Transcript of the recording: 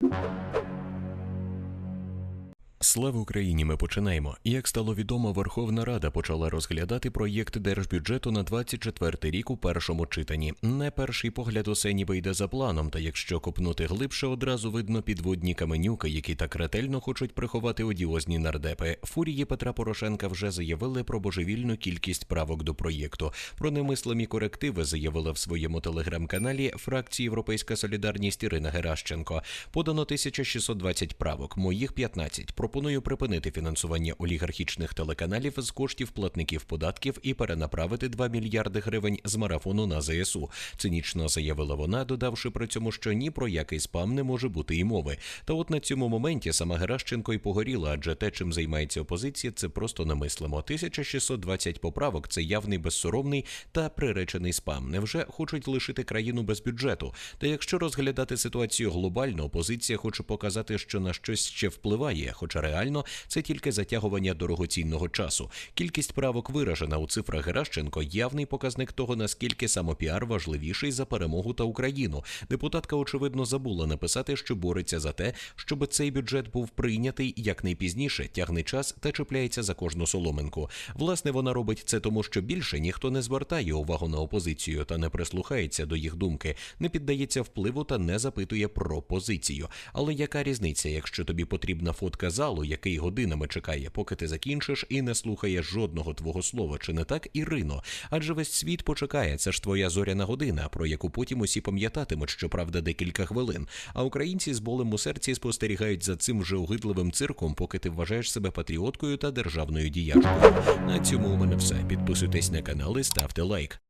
you Слава Україні! Ми починаємо. Як стало відомо, Верховна Рада почала розглядати проєкт держбюджету на 24 рік у першому читанні. Не перший погляд усе ніби йде за планом, та якщо копнути глибше, одразу видно підводні каменюки, які так ретельно хочуть приховати одіозні нардепи. Фурії Петра Порошенка вже заявили про божевільну кількість правок до проєкту. Про немислимі корективи заявила в своєму телеграм-каналі фракції Європейська Солідарність Ірина Геращенко. Подано 1620 правок, моїх 15. Пропоную припинити фінансування олігархічних телеканалів з коштів платників податків і перенаправити 2 мільярди гривень з марафону на ЗСУ. Цинічно заявила вона, додавши при цьому, що ні про який спам не може бути і мови. Та от на цьому моменті сама Геращенко й погоріла, адже те, чим займається опозиція, це просто немислимо. 1620 поправок це явний безсоромний та приречений спам. Невже хочуть лишити країну без бюджету? Та якщо розглядати ситуацію глобально, опозиція хоче показати, що на щось ще впливає, хоча реально це тільки затягування дорогоцінного часу. Кількість правок виражена у цифрах Геращенко явний показник того, наскільки самопіар важливіший за перемогу та Україну. Депутатка очевидно забула написати, що бореться за те, щоб цей бюджет був прийнятий якнайпізніше, тягне час та чіпляється за кожну соломинку. Власне, вона робить це тому, що більше ніхто не звертає увагу на опозицію та не прислухається до їх думки, не піддається впливу та не запитує про позицію. Але яка різниця, якщо тобі потрібна фотка залу, який годинами чекає, поки ти закінчиш, і не слухає жодного твого слова, чи не так, Ірино? Адже весь світ почекає. Це ж твоя зоряна година, про яку потім усі пам'ятатимуть, щоправда, декілька хвилин. А українці з болем у серці спостерігають за цим вже огидливим цирком, поки ти вважаєш себе патріоткою та державною діячкою. На цьому у мене все. Підписуйтесь на канал і ставте лайк.